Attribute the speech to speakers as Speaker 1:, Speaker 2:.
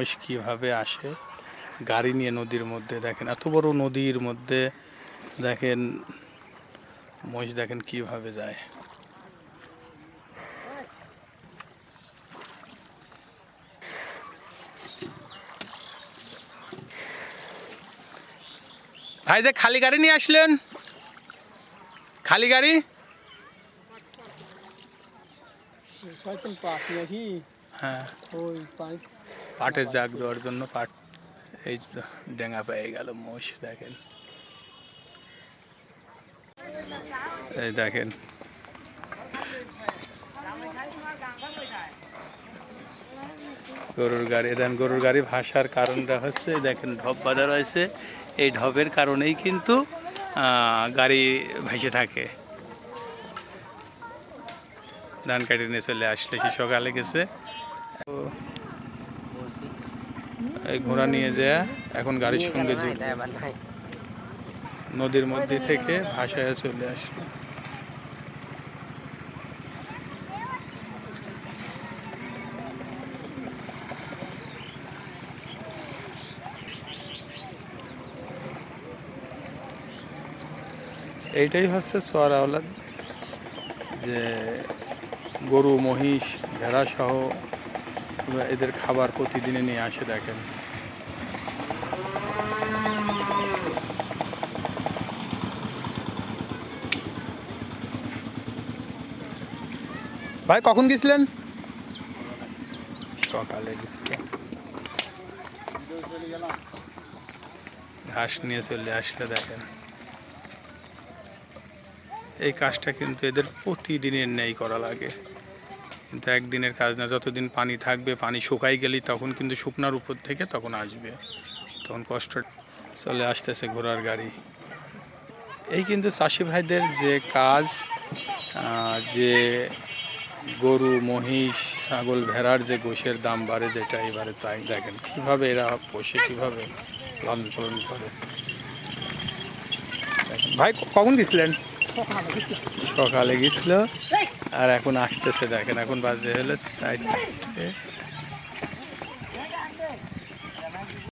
Speaker 1: মহিষ কীভাবে আসে? গাড়ি নিয়ে নদীর মধ্যে দেখেন এত বড় নদীর মধ্যে দেখেন মহিষ দেখেন কীভাবে যায়। ভাই যে খালি গাড়ি নিয়ে আসলেন? খালি গাড়ি? হ্যাঁ।
Speaker 2: ওই
Speaker 1: পাটের জাগ দেওয়ার জন্য পাট এই ডেঙ্গা পেয়ে গেল, মহিষ দেখেন। এই দেখেন। গরুর গাড়ি দেন গরুর গাড়ি ভাসার কারণটা হচ্ছে, দেখেন ঢপ বাঁধা রয়েছে। এই ঢপের কারণেই কিন্তু গাড়ি ভেসে থাকে। ধান কাটি নিয়ে চলে আসলে, সে সকালে গেছে। এই ঘোড়া নিয়ে যায় এখন গাড়ির সঙ্গে নদীর মধ্যে থেকে ভাসায় চলে আসলো। এইটাই হচ্ছে সোয়ারাওয়ালা যে গরু মহিষ ভেড়া সহ এদের খাবার প্রতিদিনে নিয়ে আসে দেখেন। ভাই, কখন গেছিলেন? সকালে গেছিলেন ঘাস নিয়ে চলে আসলে দেখেন। এই কাজটা কিন্তু এদের প্রতিদিনের নেই করা লাগে। কিন্তু একদিনের কাজ না, যতদিন পানি থাকবে, পানি শুকাই গেলেই তখন কিন্তু শুকনার উপর থেকে তখন আসবে। তখন কষ্ট চলে আসতেছে ঘোড়ার গাড়ি। এই কিন্তু চাষি ভাইদের যে কাজ যে গরু, মহিষ, ছাগল ভেড়ার যে গোষের দাম বাড়ে যেটা এবারে তাই। দেখেন, কীভাবে এরা পোষে, কীভাবে লালন পালন করে। ভাই কখন গেছিলেন সকালে গেছিল আর এখন আসতেছে দেখেন এখন বাজে হলে চারটে।